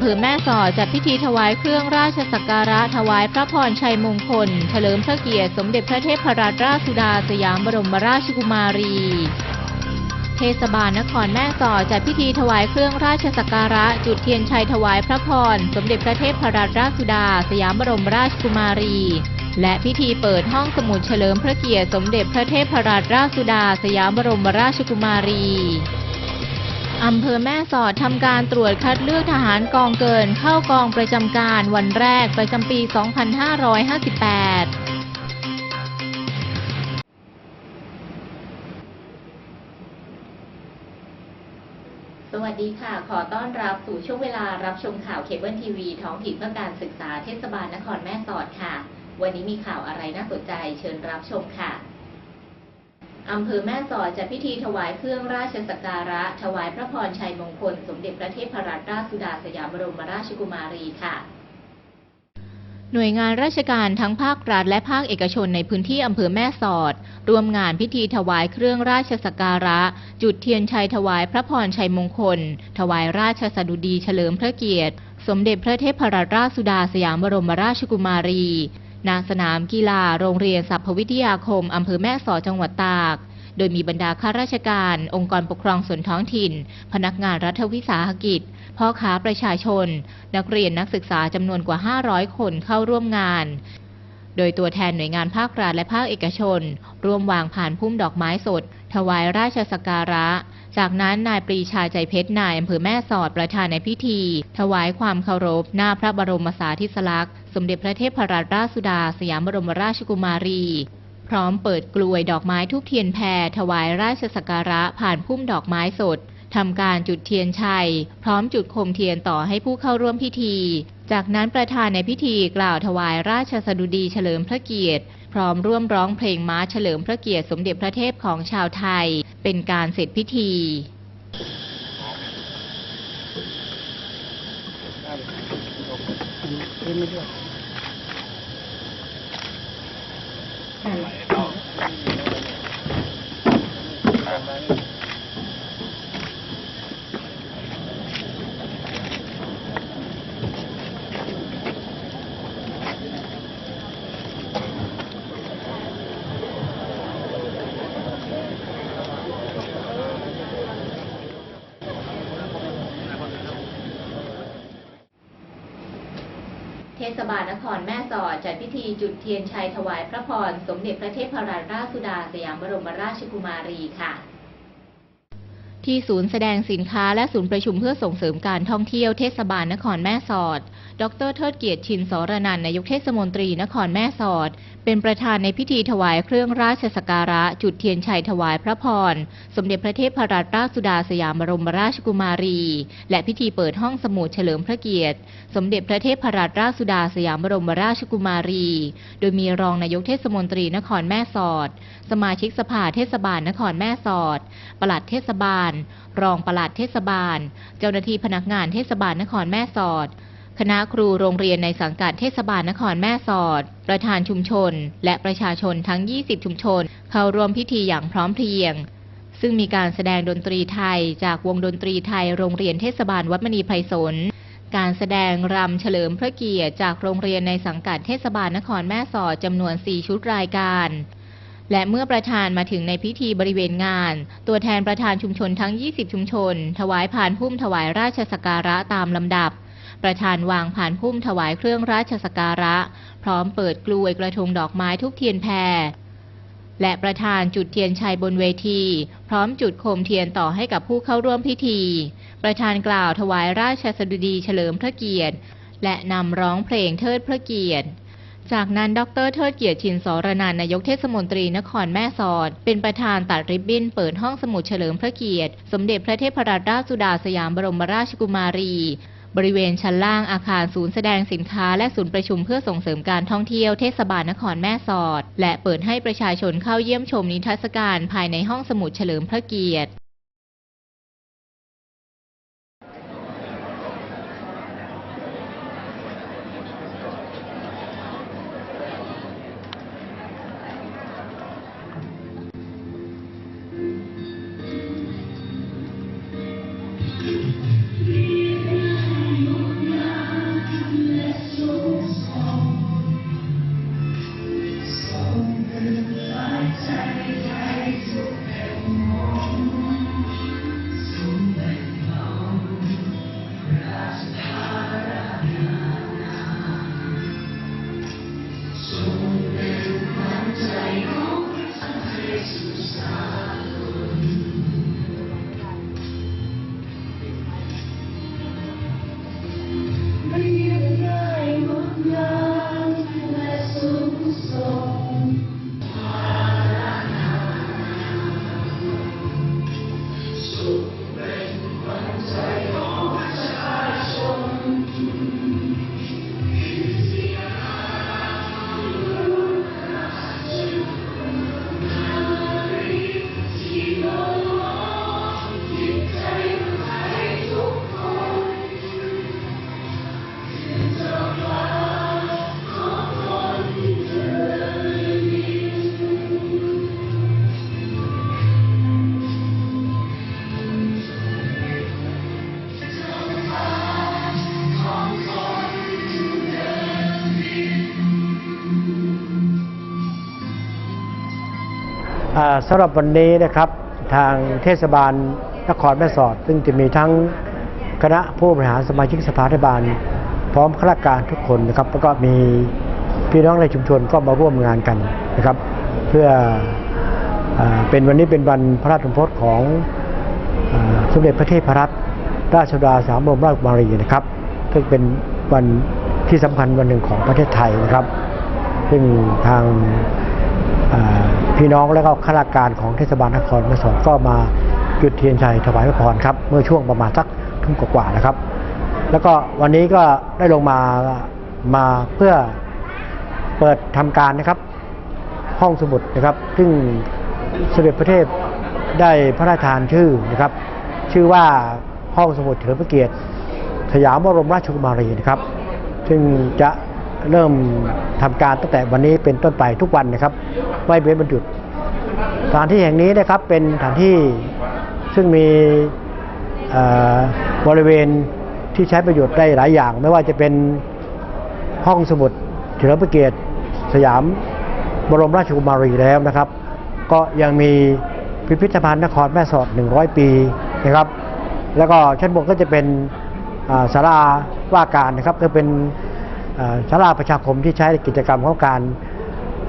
ำเภอแม่สอดจัดพิธีถวายเครื่องราชสักการะถวายพระพรชัยมงคล เฉลิมพระเกียรติสมเด็จพระเทพรัตนราชสุดาสยามบรมราชกุมารี เทศบาลนครแม่สอดจัดพิธีถวายเครื่องราชสักการะ จุดเทียนชัยถวายพระพรสมเด็จพระเทพรัตนราชสุดาสยามบรมราชกุมารีและพิธีเปิดห้องสมุดเฉลิมพระเกียรติสมเด็จพระเทพรัตนราชสุดาสยามบรมราชกุมารี อำเภอแม่สอดทำการตรวจคัดเลือกทหารกองเกินเข้ากองประจำการวันแรกประจำปี 2558สวัสดีค่ะ ขอต้อนรับสู่ช่วงเวลารับชมข่าวเคเบิลทีวีท้องถิ่นเพื่อการศึกษาเทศบาลนครแม่สอดค่ะ วันนี้มีข่าวอะไรน่าสนใจเชิญรับชมค่ะ อำเภอแม่สอดจัดพิธีถวายเครื่องราชสักการะ ถวายพระพรชัยมงคล สมเด็จพระเทพรัตนราชสุดาสยามบรมราชกุมารีค่ะหน่วยงานราชการทั้งภาครัฐและภาคเอกชนในพื้นที่อำเภอแม่สอดร่วมงานพิธีถวายเครื่องราชสักการะ จุดเทียนชัยถวายพระพรชัยมงคล ถวายราชสดุดีเฉลิมพระเกียรติ สมเด็จพระเทพรัตนราชสุดาสยามบรมราชกุมารี ณสนามกีฬาโรงเรียนสัพพวิทยาคม อำเภอแม่สอดจังหวัดตาก โดยมีบรรดาข้าราชการ องค์กรปกครองส่วนท้องถิ่น พนักงานรัฐวิสาหกิจ พ่อค้าประชาชน นักเรียนนักศึกษาจำนวนกว่า 500 คนเข้าร่วมงาน โดยตัวแทนหน่วยงานภาครัฐและภาคเอกชน ร่วมวางผ่านพุ่มดอกไม้สด ถวายราชสักการะจากนั้นนายปรีชาใจเพชรนายอำเภอแม่สอดประธานในพิธี ถวายความเคารพหน้าพระบรมสาธิสลักษณ์ สมเด็จพระเทพรัตนราชสุดาสยามบรมราชกุมารี พร้อมเปิดกลวยดอกไม้ทุกเทียนแพรถวายราชสักการะผ่านพุ่มดอกไม้สดทำการจุดเทียนชัย พร้อมจุดโคมเทียนต่อให้ผู้เข้าร่วมพิธี จากนั้นประธานในพิธีกล่าวถวายราชสดุดีเฉลิมพระเกียรติ พร้อมร่วมร้องเพลงม้าเฉลิมพระเกียรติสมเด็จพระเทพของชาวไทย เป็นการเสร็จพิธี เล่นไม่ด้วย เทศบาลนครแม่สอด จัดพิธีจุดเทียนชัยถวายพระพร สมเด็จพระเทพรัตนราชสุดาสยามบรมราชกุมารีค่ะที่ศูนย์แสดงสินค้าและศูนย์ประชุมเพื่อส่งเสริมการท่องเที่ยวเทศบาลนครแม่สอด ดรเทิดเกียรติชินสรนันนายกเทศมนตรีนครแม่สอด เป็นประธานในพิธีถวายเครื่องราชสักการะ จุดเทียนชัยถวายพระพร สมเด็จพระเทพรัตนราชสุดาสยามบรมราชกุมารี และพิธีเปิดห้องสมุดเฉลิมพระเกียรติ สมเด็จพระเทพรัตนราชสุดาสยามบรมราชกุมารี โดยมีรองนายกเทศมนตรีนครแม่สอด สมาชิกสภาเทศบาลนครแม่สอดปลัดเทศบาล รองปลัดเทศบาล เจ้าหน้าที่พนักงานเทศบาลนครแม่สอด คณะครูโรงเรียนในสังกัดเทศบาลนครแม่สอด ประธานชุมชน และประชาชนทั้ง 20 ชุมชน เข้าร่วมพิธีอย่างพร้อมเพรียง ซึ่งมีการแสดงดนตรีไทยจากวงดนตรีไทยโรงเรียนเทศบาลวัดมณีไพศาลการแสดงรำเฉลิมพระเกียรติจากโรงเรียนในสังกัดเทศบาลนครแม่สอดจำนวน 4 ชุดรายการ และเมื่อประธานมาถึงในพิธีบริเวณงาน ตัวแทนประธานชุมชนทั้ง 20 ชุมชน ถวายผ่านพุ่มถวายราชสักการะตามลำดับ ประธานวางผ่านพุ่มถวายเครื่องราชสักการะ พร้อมเปิดกลวยกระทงดอกไม้ทุกเทียนแพรและประธานจุดเทียนชัยบนเวที พร้อมจุดโคมเทียนต่อให้กับผู้เข้าร่วมพิธี ประธานกล่าวถวายราชสดุดีเฉลิมพระเกียรติ และนำร้องเพลงเทิดพระเกียรติ จากนั้นดรเทิดเกียรติชินสรนันนายกเทศมนตรีนครแม่สอด เป็นประธานตัดริบบิ้นเปิดห้องสมุดเฉลิมพระเกียรติ สมเด็จพระเทพรัตนราชสุดาสยามบรมราชกุมารี บริเวณชั้นล่างอาคารศูนย์แสดงสินค้า และศูนย์ประชุมเพื่อส่งเสริมการท่องเที่ยวเทศบาลนครแม่สอด และเปิดให้ประชาชนเข้าเยี่ยมชมนิทรรศการภายในห้องสมุดเฉลิมพระเกียรติ สำหรับวันนี้นะครับทางเทศบาลนครแม่สอด ซึ่งจะมีทั้งคณะผู้บริหารสมาชิกสภาเทศบาล พร้อมข้าราชการทุกคนนะครับ แล้วก็มีพี่น้องในชุมชนก็มาร่วมงานกันนะครับ เพื่ออเป็นวันนี้เป็นวันพระราชสมภพของสมเด็จพระเทพรัตนราชสุดาสามบรมราชมารีนะครับซึ่งเป็นวันที่สำคัญวันหนึ่งของประเทศไทยนะครับ ซึ่งทาง พี่น้องและก็ข้าราชการของเทศบาลนครแม่สอดก็มาจุดเทียนชัยถวายพระพรครับ เมื่อช่วงประมาณสักทุ่มกว่าๆนะครับ แล้วก็วันนี้ก็ได้ลงมามาเพื่อเปิดทำการนะครับ ห้องสมุดนะครับ ซึ่งสมเด็จพระเทพได้พระราชทานชื่อนะครับ ชื่อว่าห้องสมุดเฉลิมพระเกียรติสยามบรมราชกุมารีนะครับ ซึ่งจะ เริ่มทำการตั้งแต่วันนี้เป็นต้นไปทุกวันนะครับ ไม่เว้นวันหยุดสถานที่แห่งนี้นะครับเป็นสถานที่ซึ่งมีบริเวณที่ใช้ประโยชน์ได้หลายอย่าง ไม่ว่าจะเป็นห้องสมุดเฉลิมพระเกียรติสยามบรมราชกุมารีแล้วนะครับ ก็ยังมีพิพิธภัณฑ์นครแม่สอด 100 ปีนะครับ แล้วก็ชั้นบนก็จะเป็นศาลาว่าการนะครับก็เป็น อ่าศาลาประชาคมที่ใช้ในกิจกรรมของการ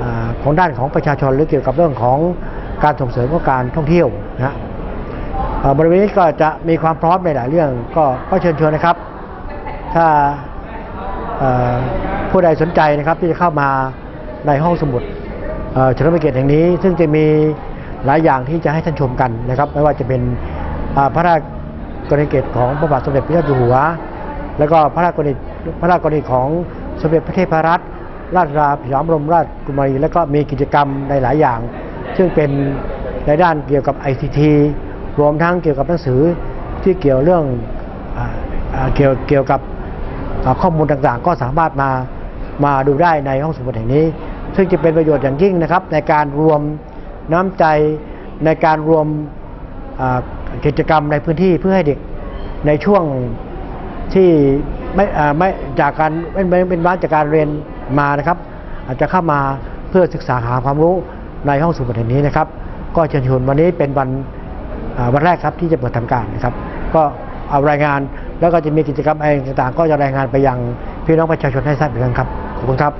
อของด้านของประชาชนหรือเกี่ยวกับเรื่องของการส่งเสริมของการท่องเที่ยวนะบริเวณนี้ก็จะมีความพร้อมในหลายเรื่องก็ก็เชิญชวนนะครับ ถ้าผู้ใดสนใจนะครับที่จะเข้ามาในห้องสมุดเฉลิมพระเกียรติแห่งนี้ ซึ่งจะมีหลายอย่างที่จะให้ท่านชมกันนะครับ ไม่ว่าจะเป็นพระราชกรณียกิจของพระบาทสมเด็จพระเจ้าอยู่หัว แล้วก็พระราชกรณีพระราชกรณีของ สมเด็จพระเทพรัตนราชสุดาสยามรมราชกุมารีแล้วก็มีกิจกรรมในหลายอย่าง ซึ่งเป็นในด้านเกี่ยวกับ ICT รวมทั้งเกี่ยวกับหนังสือที่เกี่ยวเรื่องออเกี่ยวเกี่ยวกับข้อมูลต่างๆ ก็สามารถมามาดูได้ในห้องสมุดแห่งนี้ ซึ่งจะเป็นประโยชน์อย่างยิ่งนะครับ ในการรวมน้ำใจในการรวมกิจกรรมในพื้นที่เพื่อให้เด็กในช่วงที่ ไม่ไม่จากการเป็นเป็นเป็นบ้านจากการเรียนมานะครับ อาจจะเข้ามาเพื่อศึกษาหาความรู้ในห้องสมุดแห่งนี้นะครับ ก็เชิญชวนวันนี้เป็นวันวันแรกครับที่จะเปิดทำการนะครับ ก็เอารายงานแล้วก็จะมีกิจกรรมอะไรต่างๆ ก็จะรายงานไปยังพี่น้องประชาชนให้ทราบอีกครั้งครับขอบคุณครับ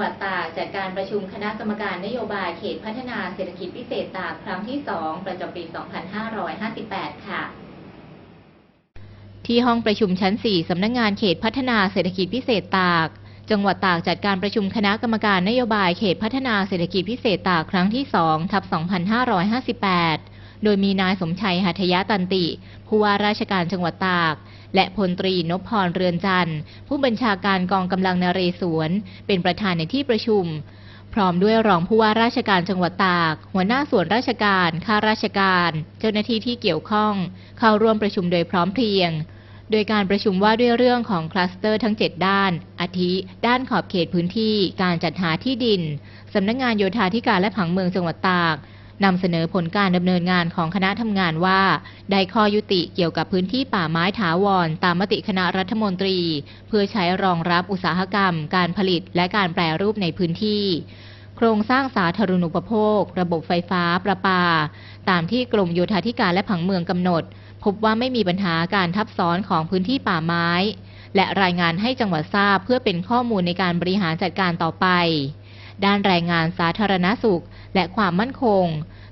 หวัดตากจัดการประชุมคณะกรรมการนโยบายเขตพัฒนาเศรษฐกิจพิเศษตากครั้งที่ 2 ประจำปี 2558 ค่ะ ที่ห้องประชุมชั้น 4 สำนักงงานเขตพัฒนาเศรษฐกิจพิเศษตาก จังหวัดตากจัดการประชุมคณะกรรมการนโยบายเขตพัฒนาเศรษฐกิจพิเศษตากครั้งที่ 2 ทับ 2558 โดยมีนายสมชัยหัตถยตันติ ผู้ว่าราชการจังหวัดตาก และพลตรีนพพรเรือนจันทร์ ผู้บัญชาการกองกำลังนเรศวร เป็นประธานในที่ประชุม พร้อมด้วยรองผู้ว่าราชการจังหวัดตาก หัวหน้าส่วนราชการ ข้าราชการ เจ้าหน้าที่ที่เกี่ยวข้อง เข้าร่วมประชุมโดยพร้อมเพรียงโดยการประชุมว่าด้วยเรื่องของคลัสเตอร์ทั้ง 7 ด้าน อาทิ ด้านขอบเขตพื้นที่ การจัดหาที่ดิน สำนักงงานโยธาธิการและผังเมืองจังหวัดตาก นำเสนอผลการดำเนินงานของคณะทำงานว่า ได้ข้อยุติเกี่ยวกับพื้นที่ป่าไม้ถาวร ตามมติคณะรัฐมนตรี เพื่อใช้รองรับอุตสาหกรรม การผลิตและการแปรรูปในพื้นที่โครงสร้างสาธารณูปโภค ระบบไฟฟ้า ประปา ตามที่กรมโยธาธิการและผังเมืองกำหนด พบว่าไม่มีปัญหาการทับซ้อนของพื้นที่ป่าไม้ และรายงานให้จังหวัดทราบเพื่อเป็นข้อมูลในการบริหารจัดการต่อไป ด้านแรงงานสาธารณสุข และความมั่นคง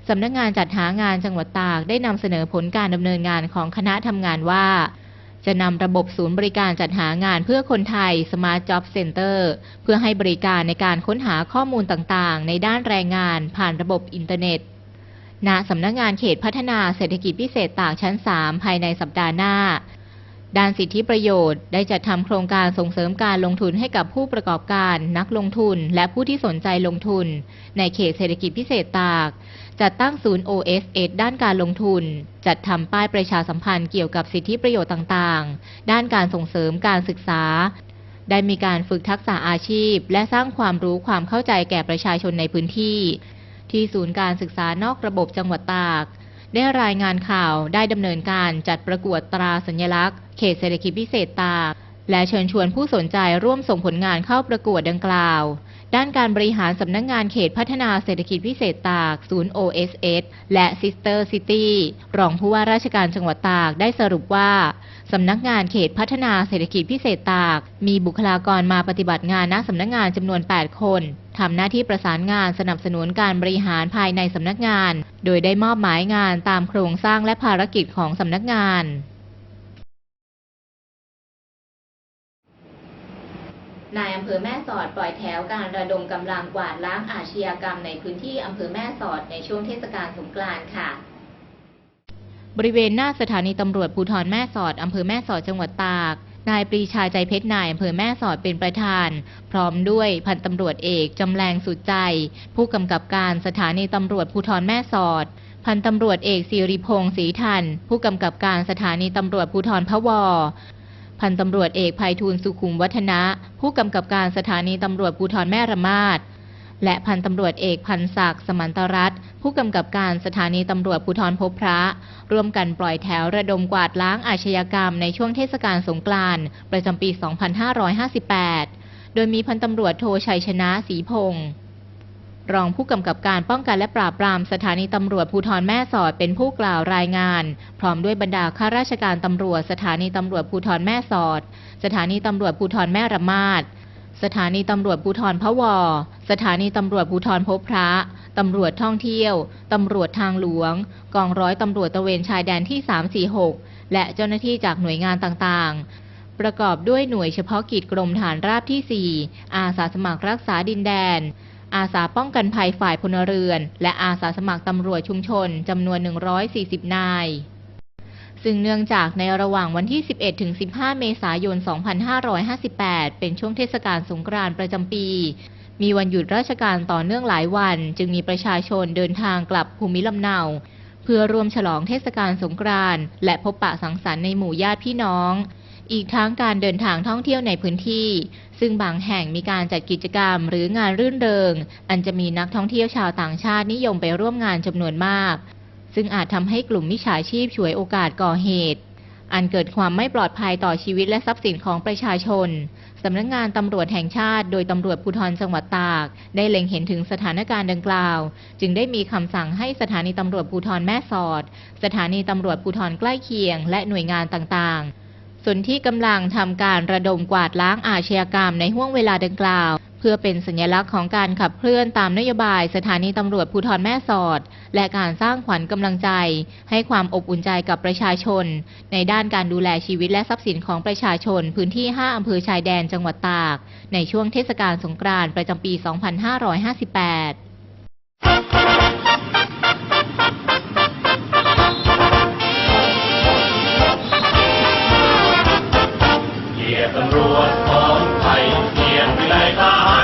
สำนักงานจัดหางานจังหวัดตากได้นำเสนอผลการดำเนินงานของคณะทำงานว่า จะนำระบบศูนย์บริการจัดหางานเพื่อคนไทย Smart Job Center เพื่อให้บริการในการค้นหาข้อมูลต่างๆ ในด้านแรงงานผ่านระบบอินเทอร์เน็ตณสำนักงานเขตพัฒนาเศรษฐกิจพิเศษตากชั้น 3 ภายในสัปดาห์หน้า ด้านสิทธิประโยชน์ได้จัดทำโครงการส่งเสริมการลงทุนให้กับผู้ประกอบการ นักลงทุน และผู้ที่สนใจลงทุน ในเขตเศรษฐกิจพิเศษตาก จัดตั้งศูนย์ OSS ด้านการลงทุน จัดทำป้ายประชาสัมพันธ์เกี่ยวกับสิทธิประโยชน์ต่างๆ ด้านการส่งเสริมการศึกษา ได้มีการฝึกทักษะอาชีพ และสร้างความรู้ความเข้าใจแก่ประชาชนในพื้นที่ ที่ศูนย์การศึกษานอกระบบจังหวัดตาก ได้รายงานข่าวได้ดำเนินการจัดประกวดตราสัญลักษณ์ เขตเศรษฐกิจพิเศษตาก และเชิญชวนผู้สนใจร่วมส่งผลงานเข้าประกวดดังกล่าว ด้านการบริหารสำนักงงานเขตพัฒนาเศรษฐกิจพิเศษตาก ศูนย์ OSS และ Sister City รองผู้ว่าราชการจังหวัดตากได้สรุปว่า สำนักงานเขตพัฒนาเศรษฐกิจพิเศษตาก มีบุคลากรมาปฏิบัติงานณสำนักงานจำนวน 8 คนทำหน้าที่ประสานงานสนับสนุนการบริหารภายในสำนักงาน โดยได้มอบหมายงานตามโครงสร้างและภารกิจของสำนักงานนายอำเภอแม่สอดปล่อยแถวการระดมกำลังกวาดล้างอาชญากรรมในพื้นที่อำเภอแม่สอดในช่วงเทศกาลสงกรานต์ค่ะ บริเวณหน้าสถานีตำรวจภูธรแม่สอดอำเภอแม่สอดจังหวัดตาก นายปรีชาใจเพชรนายอำเภอแม่สอดเป็นประธาน พร้อมด้วยพันตำรวจเอกจำแรงสุดใจ ผู้กำกับการสถานีตำรวจภูธรแม่สอด พันตำรวจเอกสิริพงศ์ศรีทัน ผู้กำกับการสถานีตำรวจภูธรพะวอพันตำรวจเอกภัยทูลสุขุมวัฒนะ ผู้กำกับการสถานีตำรวจภูธรแม่ระมาด และพันตำรวจเอกพันศักดิ์สมันตรัตน์ผู้กำกับการสถานีตำรวจภูธรพบพระ ร่วมกันปล่อยแถวระดมกวาดล้างอาชญากรรมในช่วงเทศกาลสงกรานต์ประจำปี 2558 โดยมีพันตำรวจโทชัยชนะศรีพงศ์รองผู้กำกับการป้องกันและปราบปรามสถานีตำรวจภูธรแม่สอดเป็นผู้กล่าวรายงาน พร้อมด้วยบรรดาข้าราชการตำรวจ สถานีตำรวจภูธรแม่สอด สถานีตำรวจภูธรแม่ระมาด สถานีตำรวจภูธรพะวอ สถานีตำรวจภูธรพบพระ ตำรวจท่องเที่ยว ตำรวจทางหลวง กองร้อยตำรวจตระเวนชายแดนที่ 346 และเจ้าหน้าที่จากหน่วยงานต่างๆ ประกอบด้วยหน่วยเฉพาะกิจกรมฐานราบที่ 4 อาสาสมัครรักษาดินแดน อาสาป้องกันภัยฝ่ายพลเรือน และอาสาสมัครตำรวจชุมชนจำนวน 140 นาย ซึ่งเนื่องจากในระหว่างวันที่ 11 ถึง 15 เมษายน 2558 เป็นช่วงเทศกาลสงกรานต์ประจำปี มีวันหยุดราชการต่อเนื่องหลายวัน จึงมีประชาชนเดินทางกลับภูมิลำเนา เพื่อรวมฉลองเทศกาลสงกรานต์และพบปะสังสรรค์ในหมู่ญาติพี่น้อง อีกทั้งการเดินทางท่องเที่ยวในพื้นที่ ซึ่งบางแห่งมีการจัดกิจกรรมหรืองานรื่นเริง อันจะมีนักท่องเที่ยวชาวต่างชาตินิยมไปร่วมงานจำนวนมาก ซึ่งอาจทำให้กลุ่มมิจฉาชีพฉวยโอกาสก่อเหตุ อันเกิดความไม่ปลอดภัยต่อชีวิตและทรัพย์สินของประชาชนสำนักงานตำรวจแห่งชาติ โดยตำรวจภูธรจังหวัดตาก ได้เล็งเห็นถึงสถานการณ์ดังกล่าว จึงได้มีคำสั่งให้สถานีตำรวจภูธรแม่สอด สถานีตำรวจภูธรใกล้เคียง และหน่วยงานต่างๆส่วนที่กำลังทำการระดมกวาดล้างอาชญากรรมในห่วงเวลาดังกล่าว เพื่อเป็นสัญลักษณ์ของการขับเคลื่อนตามนโยบายสถานีตำรวจภูธรแม่สอด และการสร้างขวัญกำลังใจ ให้ความอบอุ่นใจกับประชาชน ในด้านการดูแลชีวิตและทรัพย์สินของประชาชน พื้นที่ 5 อำเภอชายแดนจังหวัดตาก ในช่วงเทศกาลสงกรานต์ประจำปี 2558ตำรวจ ย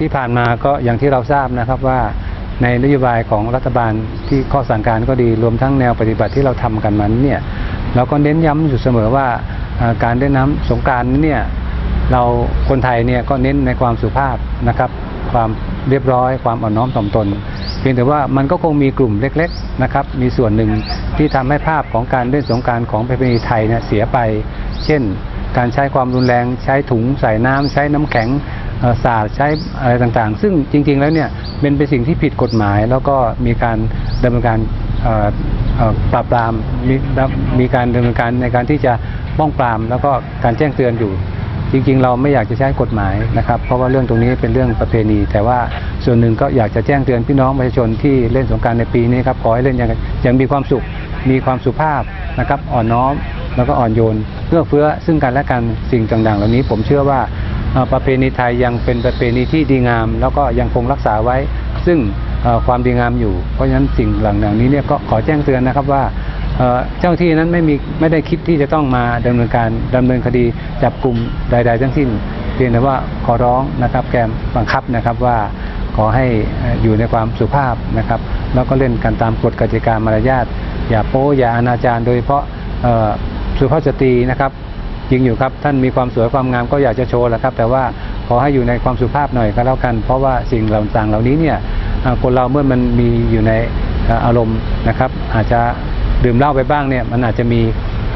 ที่ผ่านมาก็อย่างที่เราทราบนะครับว่าในนโยบายของรัฐบาลที่ข้อสั่งการก็ดีรวมทั้งแนวปฏิบัติที่เราทำกันมันเนี่ยเราก็เน้นย้ำอยู่เสมอว่าการเล่นน้ำสงกรารเนี่ยเราคนไทยเนี่ยก็เน้นในความสุภาพนะครับ ความเรียบร้อย ความอ่อนน้อมถ่อมตน เพียงแต่ว่ามันก็คงมีกลุ่มเล็กๆนะครับ มีส่วนหนึ่งที่ทำให้ภาพของการเล่นสงการของประเพณีไทยเนี่ยเสียไป เช่น การใช้ความรุนแรงใช้ถุงใส่น้ำใช้น้ำแข็ง สาดใช้อะไรต่างๆ ซึ่งจริง ๆ แล้วเนี่ยเป็นเป็นสิ่งที่ผิดกฎหมาย แล้วก็มีการดำเนินการปราบปรามมีมีการดำเนินการในการที่จะป้องปราม แล้วก็การแจ้งเตือนอยู่ จริง ๆ เราไม่อยากจะใช้กฎหมายนะครับ เพราะว่าเรื่องตรงนี้เป็นเรื่องประเพณี แต่ว่าส่วนหนึ่งก็อยากจะแจ้งเตือนพี่น้องประชาชนที่เล่นสงกรารในปีนี้ครับขอให้เล่นอย่างอย่างมีความสุขมีความสุภาพนะครับอ่อนน้อมแล้วก็อ่อนโยนเพื่อเฟื้อซึ่งกันและกันสิ่งต่างๆ เหล่านี้ผมเชื่อว่า ประเพณีไทยยังเป็นประเพณีที่ดีงาม แล้วก็ยังคงรักษาไว้ ซึ่งความดีงามอยู่ เพราะฉะนั้นสิ่งหล่านี้เนี่ยก็ขอแจ้งเตือนนะครับว่าเจ้าหน้าที่นั้นไม่มีไม่ได้คิดที่จะต้องมาดำเนินการดำเนินคดีจับกลุ่มใด ๆ ทั้งสิ้นเพียงแต่ว่าขอร้องนะครับแกมบังคับนะครับว่าขอให้อยู่ในความสุภาพนะครับ แล้วก็เล่นกันตามกฎกติกามารยาทอย่าโป๊อย่าอนาจารโดยเฉพาะสุภาพสตรีนะครับ จริงอยู่ครับท่านมีความสวยความงามก็อยากจะโชว์แหละครับ แต่ว่าขอให้อยู่ในความสุภาพหน่อยก็แล้วกัน เพราะว่าสิ่งเหล่าต่างเหล่านี้เนี่ยคนเราเมื่อมันมีอยู่ในอารมณ์นะครับ อาจจะดื่มเหล้าไปบ้างเนี่ยมันอาจจะมี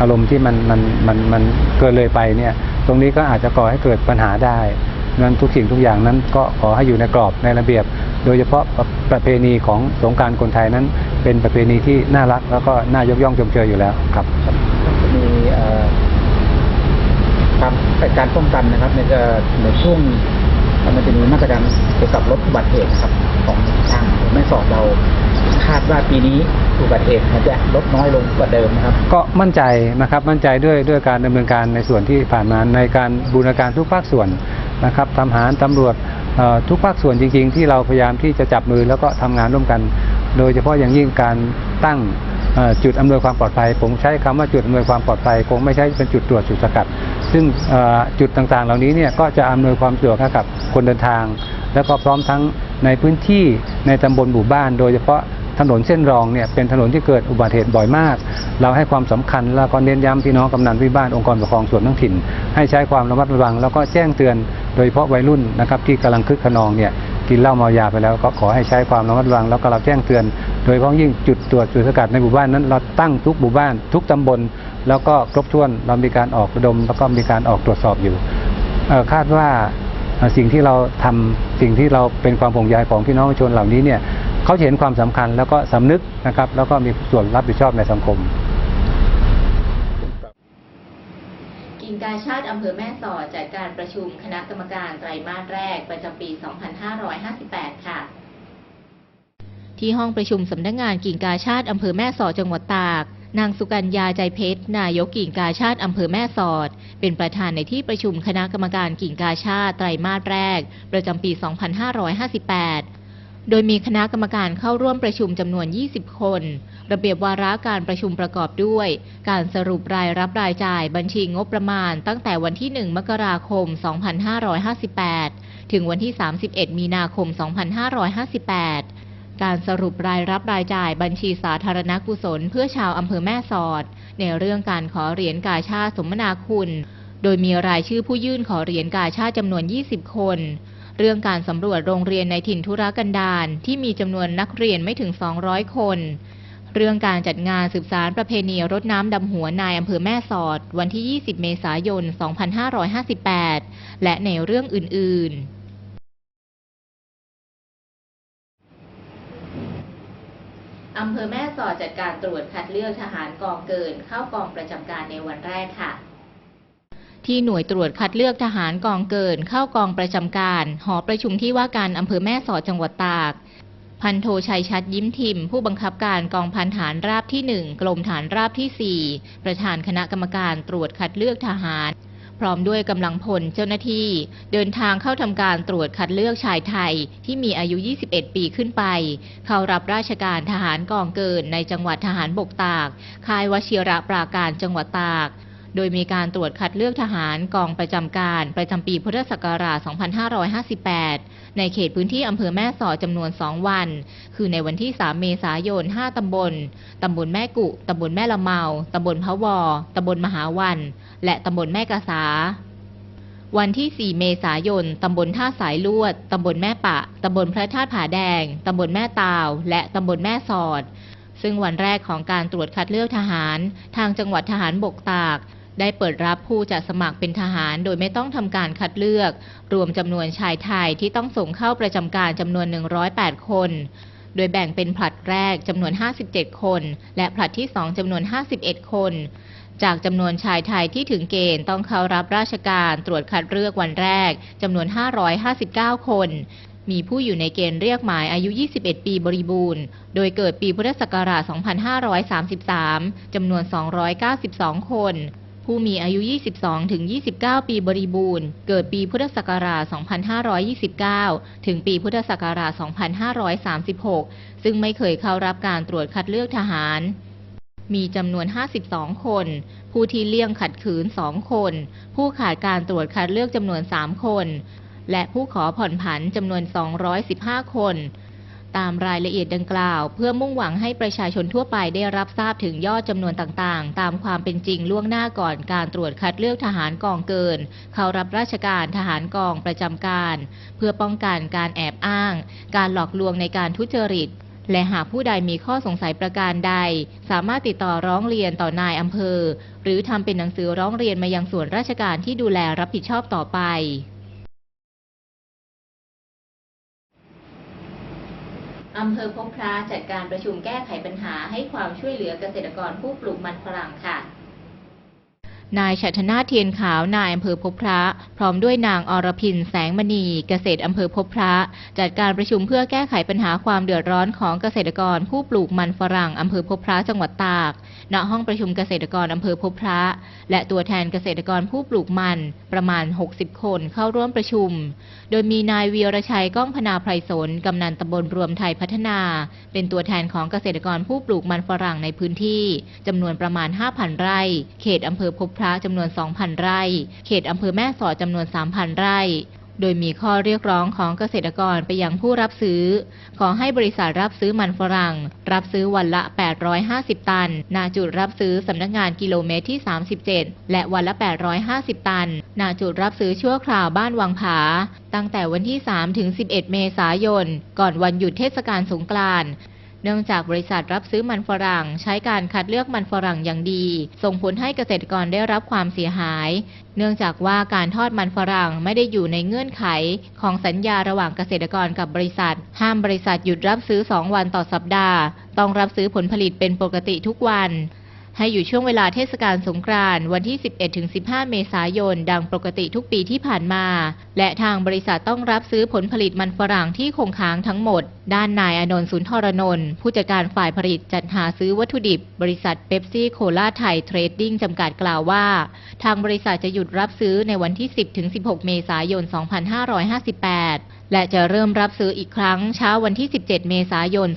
อารมณ์ที่มันมันมันมันเกินเลยไปเนี่ยตรงนี้ก็อาจจะก่อให้เกิดปัญหาได้นั้นทุกสิ่งทุกอย่างนั้นก็ขอให้อยู่ในกรอบในระเบียบ โดยเฉพาะประเพณีของสงการคนไทยนั้น เป็นประเพณีที่น่ารักแล้วก็น่ายกย่องชมเชยอยู่แล้วครับ มีเอ่อ การป้องกันนะครับในในช่วงมันจะมีมาตรการเกี่ยวกับลดอุบัติเหตุครับของทางแม่สอดเราคาดว่าปีนี้อุบัติเหตุมันจะลดน้อยลงกว่าเดิมนะครับ ก็มั่นใจนะครับมั่นใจด้วยด้วยการดำเนินการในส่วนที่ผ่านมาในการบูรณาการทุกภาคส่วนนะครับทหารตำรวจทุกภาคส่วนจริง ๆ ที่เราพยายามที่จะจับมือแล้วก็ทำงานร่วมกัน โดยเฉพาะอย่างยิ่งการตั้งจุดอำนวยความปลอดภัย ผมใช้คำว่าจุดอำนวยความปลอดภัย คงไม่ใช่เป็นจุดตรวจจุดสกัด ซึ่งจุดต่างๆ เหล่านี้เนี่ยก็จะอำนวยความสะดวกให้กับคนเดินทาง แล้วก็พร้อมทั้งในพื้นที่ในตำบลหมู่บ้าน โดยเฉพาะถนนเส้นรองเนี่ยเป็นถนนที่เกิดอุบัติเหตุบ่อยมาก เราให้ความสำคัญแล้วก็เน้นย้ำพี่น้องกำนันผู้บ้านองค์กรปกครองส่วนท้องถิ่น ให้ใช้ความระมัดระวัง แล้วก็แจ้งเตือนโดยเฉพาะวัยรุ่นนะครับที่กำลังคึกขนองเนี่ยกินเหล้าเมายาไปแล้วก็ขอให้ใช้ความระมัดระวัง แล้วก็เราแจ้งเตือน โดยเฉพาะยิ่งจุดตรวจจุดสกัดในหมู่บ้านนั้น เราตั้งทุกหมู่บ้าน ทุกตำบล แล้วก็ครบถ้วนเรามีการออกระดม แล้วก็มีการออกตรวจสอบอยู่เอ่อคาดว่าเอ่อสิ่งที่เราทำสิ่งที่เราเป็นความห่วงใยของพี่น้องประชาชนเหล่านี้เนี่ยเขาจะเห็นความสำคัญแล้วก็สำนึกนะครับ แล้วก็มีส่วนรับผิดชอบในสังคม กิ่งกาชาติอำเภอแม่สอดจัดการประชุมคณะกรรมการไตรมาสแรกประจำปี 2558 ค่ะที่ห้องประชุมสำนักงงานกิ่งกาชาติอำเภอแม่สอดจังหวัดตาก นางสุกัญญาใจเพชร นายกกิ่งกาชาติอำเภอแม่สอด เป็นประธานในที่ประชุมคณะกรรมการกิ่งกาชาติไตรมาสแรก ประจำปี 2558 โดยมีคณะกรรมการเข้าร่วมประชุมจำนวน 20 คน ระเบียบวาระการประชุมประกอบด้วย การสรุปรายรับรายจ่ายบัญชีงบประมาณตั้งแต่วันที่ 1 มกราคม 2558 ถึงวันที่ 31 มีนาคม 2558 การสรุปรายรับรายจ่ายบัญชีสาธารณกุศล เพื่อชาวอำเภอแม่สอด ในเรื่องการขอเหรียญกาชาสมนาคุณ โดยมีรายชื่อผู้ยื่นขอเหรียญกาชาจำนวน 20 คน เรื่องการสำรวจโรงเรียนในถิ่นธุรกันดารที่มีจำนวนนักเรียนไม่ถึง 200 คน เรื่องการจัดงานสืบสารประเพณีรดน้ำดำหัวนายอำเภอแม่สอด วันที่ 20 เมษายน 2558 และในเรื่องอื่น ๆ อำเภอแม่สอดจัดการตรวจคัดเลือกทหารกองเกิน เข้ากองประจำการในวันแรกค่ะ ที่หน่วยตรวจคัดเลือกทหารกองเกิน เข้ากองประจำการ หอประชุมที่ว่าการอำเภอแม่สอดจังหวัดตาก พันโทชัยชัดยิ้มทิม ผู้บังคับการกองพันฐานราบที่ 1 กรมฐานราบที่ 4 ประธานคณะกรรมการตรวจคัดเลือกทหาร พร้อมด้วยกำลังพลเจ้าหน้าที่ เดินทางเข้าทำการตรวจคัดเลือกชายไทยที่มีอายุ 21 ปีขึ้นไป เข้ารับราชการทหารกองเกินในจังหวัดทหารบกตาก ค่ายวชิระปราการจังหวัดตากโดยมีการตรวจคัดเลือกทหารกองประจำการ ประจำปีพุทธศักราช 2558 ในเขตพื้นที่อำเภอแม่สอดจำนวน 2 วัน คือในวันที่ 3 เมษายน 5 ตำบล ตำบลแม่กุ ตำบลแม่ละเมา ตำบลพะวอ ตำบลมหาวัน และตำบลแม่กาสา วันที่ 4 เมษายน ตำบลท่าสายลวด ตำบลแม่ปะ ตำบลพระธาตุผาแดง ตำบลแม่ตาว และตำบลแม่สอด ซึ่งวันแรกของการตรวจคัดเลือกทหาร ทางจังหวัดทหารบกตากได้เปิดรับผู้จะสมัครเป็นทหารโดยไม่ต้องทำการคัดเลือก รวมจำนวนชายไทยที่ต้องส่งเข้าประจำการจำนวน 108 คน โดยแบ่งเป็นผลัดแรกจำนวน 57 คน และผลัดที่ 2จำนวน 51 คน จากจำนวนชายไทยที่ถึงเกณฑ์ต้องเข้ารับราชการตรวจคัดเลือกวันแรกจำนวน 559 คน มีผู้อยู่ในเกณฑ์เรียกหมายอายุ 21 ปีบริบูรณ์ โดยเกิดปีพุทธศักราช 2533 จำนวน 292 คนผู้มีอายุ 22 ถึง 29 ปีบริบูรณ์ เกิดปีพุทธศักราช 2529 ถึงปีพุทธศักราช 2536 ซึ่งไม่เคยเข้ารับการตรวจคัดเลือกทหาร มีจำนวน 52 คน ผู้ที่เลี่ยงขัดขืน 2 คน ผู้ขาดการตรวจคัดเลือกจำนวน 3 คน และผู้ขอผ่อนผันจำนวน 215 คนตามรายละเอียดดังกล่าว เพื่อมุ่งหวังให้ประชาชนทั่วไปได้รับทราบถึงยอดจำนวนต่างๆ ตามความเป็นจริงล่วงหน้าก่อนการตรวจคัดเลือกทหารกองเกิน เข้ารับราชการทหารกองประจำการ เพื่อป้องกันการแอบอ้าง การหลอกลวงในการทุจริต และหากผู้ใดมีข้อสงสัยประการใด สามารถติดต่อร้องเรียนต่อนายอำเภอ หรือทำเป็นหนังสือร้องเรียนมายังส่วนราชการที่ดูแลรับผิดชอบต่อไปอำเภอพบพระจัดการประชุมแก้ไขปัญหาให้ความช่วยเหลือเกษตรกรผู้ปลูกมันฝรั่งค่ะ นายชัชนาเทียนขาวนายอำเภอพบพระ พร้อมด้วยนางอรพินแสงมณีเกษตรอำเภอพบพระ จัดการประชุมเพื่อแก้ไขปัญหาความเดือดร้อนของเกษตรกรผู้ปลูกมันฝรั่งอำเภอพบพระจังหวัดตาก ณ ห้องประชุมเกษตรกรอำเภอพบพระ และตัวแทนเกษตรกรผู้ปลูกมันประมาณ 60 คนเข้าร่วมประชุม โดยมีนายวีรชัยก้องพนาไพรสนกำนันตำบลรวมไทยพัฒนา เป็นตัวแทนของเกษตรกรผู้ปลูกมันฝรั่งในพื้นที่จำนวนประมาณ 5,000 ไร่ เขตอำเภอพบพระจำนวน 2,000 ไร่ เขตอำเภอแม่สอดจำนวน 3,000 ไร่ โดยมีข้อเรียกร้องของเกษตรกรไปยังผู้รับซื้อ ขอให้บริษัทรับซื้อมันฝรั่ง รับซื้อวันละ 850 ตันณจุดรับซื้อสำนักงานกิโลเมตรที่ 37 และวันละ 850 ตันณจุดรับซื้อชั่วคราวบ้านวังผา ตั้งแต่วันที่ 3 ถึง 11 เมษายน ก่อนวันหยุดเทศกาลสงกรานต์ เนื่องจากบริษัทรับซื้อมันฝรั่ง ใช้การคัดเลือกมันฝรั่งอย่างดี ส่งผลให้เกษตรกรได้รับความเสียหาย เนื่องจากว่าการทอดมันฝรั่งไม่ได้อยู่ในเงื่อนไข ของสัญญาระหว่างเกษตรกรกับบริษัท ห้ามบริษัทหยุดรับซื้อ 2 วันต่อสัปดาห์ ต้องรับซื้อผลผลิตเป็นปกติทุกวัน ให้อยู่ช่วงเวลาเทศกาลสงกรานต์วันที่ 11-15 เมษายน ดังปกติทุกปีที่ผ่านมา และทางบริษัทต้องรับซื้อผลผลิตมันฝรั่งที่คงค้างทั้งหมด ด้านนายอนนท์สุนทรนนท์ผู้จัดการฝ่ายผลิตจัดหาซื้อวัตถุดิบ บริษัทเ e ปซี่โคลาไทยเทรดดิ้งจำกัดกล่าวว่า ทางบริษัทจะหยุดรับซื้อในวันที่ 10-16 เมษายน 2558 และจะเริ่มรับซื้ออีกครั้งเช้าวันที่ 17 เมษายน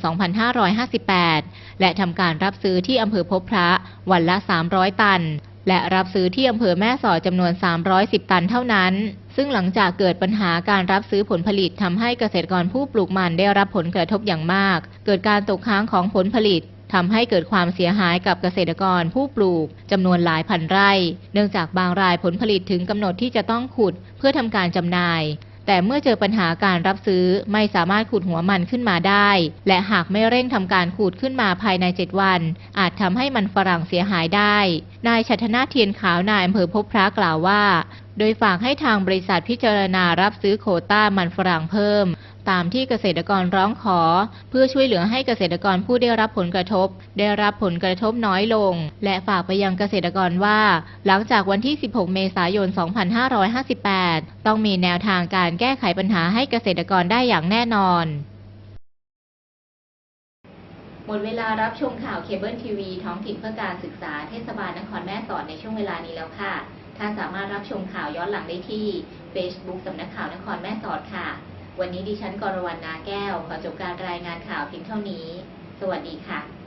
2558 และทำการรับซื้อที่อำเภอพบพระวันละ 300 ตัน และรับซื้อที่อำเภอแม่สอดจำนวน 310 ตันเท่านั้น ซึ่งหลังจากเกิดปัญหาการรับซื้อผลผลิตทำให้เกษตรกรผู้ปลูกมันได้รับผลกระทบอย่างมาก เกิดการตกค้างของผลผลิตทำให้เกิดความเสียหายกับเกษตรกรผู้ปลูกจำนวนหลายพันไร่ เนื่องจากบางรายผลผลิตถึงกำหนดที่จะต้องขุดเพื่อทำการจำหน่าย แต่เมื่อเจอปัญหาการรับซื้อไม่สามารถขุดหัวมันขึ้นมาได้ และหากไม่เร่งทำการขูดขึ้นมาภายใน 7 วัน อาจทำให้มันฝรั่งเสียหายได้ นายชัชนาเทียนขาวนายอำเภอพบพระกล่าวว่า โดยฝากให้ทางบริษัทพิจารณารับซื้อโคต้ามันฝรั่งเพิ่ม ตามที่เกษตรกรร้องขอ เพื่อช่วยเหลือให้เกษตรกรผู้ได้รับผลกระทบ ได้รับผลกระทบน้อยลง และฝากไปยังเกษตรกรว่า หลังจากวันที่ 16 เมษายน 2558 ต้องมีแนวทางการแก้ไขปัญหาให้เกษตรกรได้อย่างแน่นอน หมดเวลารับชมข่าวเคเบิลทีวีท้องถิ่นเพื่อการศึกษาเทศบาลนครแม่สอดในช่วงเวลานี้แล้วค่ะ ท่านสามารถรับชมข่าวย้อนหลังได้ที่ Facebook สำนักข่าวนครแม่สอดค่ะ วันนี้ดิฉันกรวรรณนาแก้ว ขอจบการรายงานข่าวเพียงเท่านี้ สวัสดีค่ะ